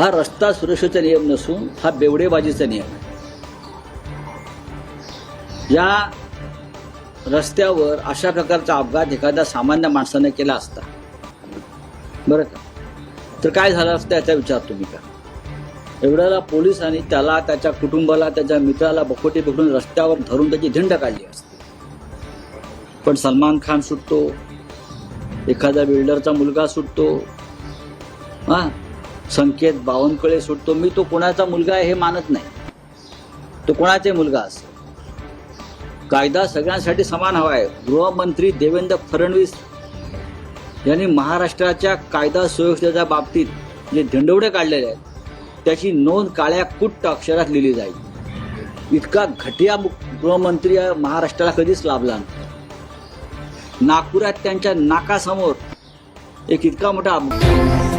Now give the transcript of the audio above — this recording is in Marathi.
हा रस्ता सुरक्षेचा नियम नसून हा बेवडेबाजीचा नियम आहे. या रस्त्यावर अशा प्रकारचा अपघात एखाद्या सामान्य माणसाने केला असता. बरं का? तर काय झालं असतं याचा विचार तुम्ही का एवढ्याला पोलिसांनी त्याला त्याच्या कुटुंबाला त्याच्या मित्राला बकोटी पकडून रस्त्यावर धरून त्याची झिंड काढली असते. पण सलमान खान सुटतो. एखादा बिल्डरचा मुलगा सुटतो. हां? संकेत बावनकुळे सुटतो. मी तो कोणाचा मुलगा आहे हे मानत नाही. तो कोणाचा मुलगा असेल? कायदा सगळ्यांसाठी समान हवा आहे. गृहमंत्री देवेंद्र फडणवीस यांनी महाराष्ट्राच्या कायदा सुव्यवस्थेच्या बाबतीत जे झेंडवडे काढलेले आहेत त्याची नोंद काळ्या कुट्ट अक्षरात लिहिली जाईल. इतका घटिया गृहमंत्री महाराष्ट्राला कधीच लाभला नाही. नागपुरात त्यांच्या नाकासमोर एक इतका मोठा अपघात